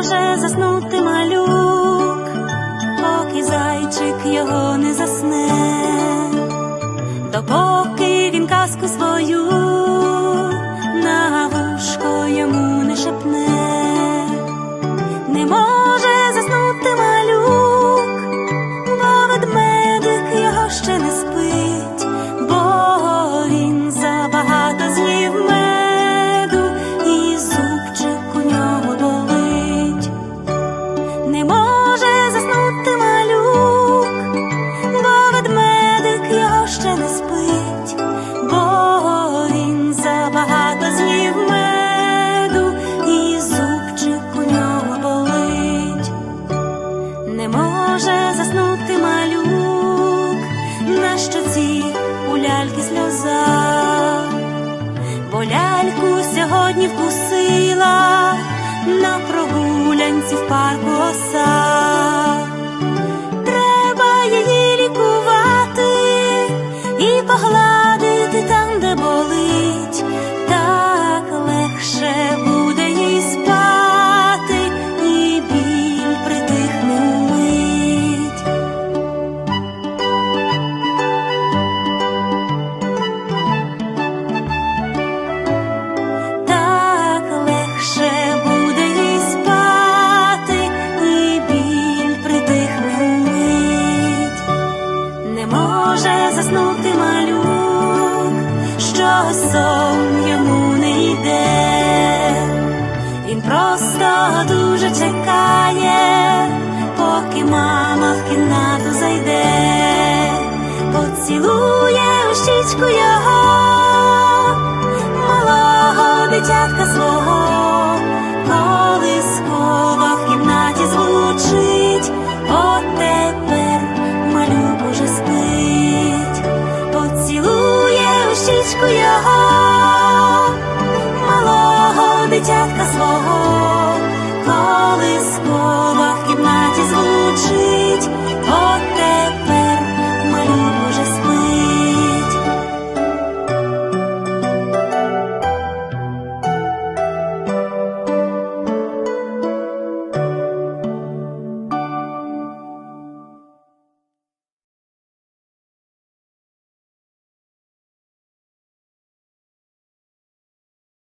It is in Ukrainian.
може заснути малюк, поки зайчик його не засне. сьогодні вкусила на прогулянці в парку оса. цілує у щічку його, малого дитятка свого, коли скова в кімнаті звучить, от тепер малюк уже спить, поцілує у щічку його, малого дитятка свого.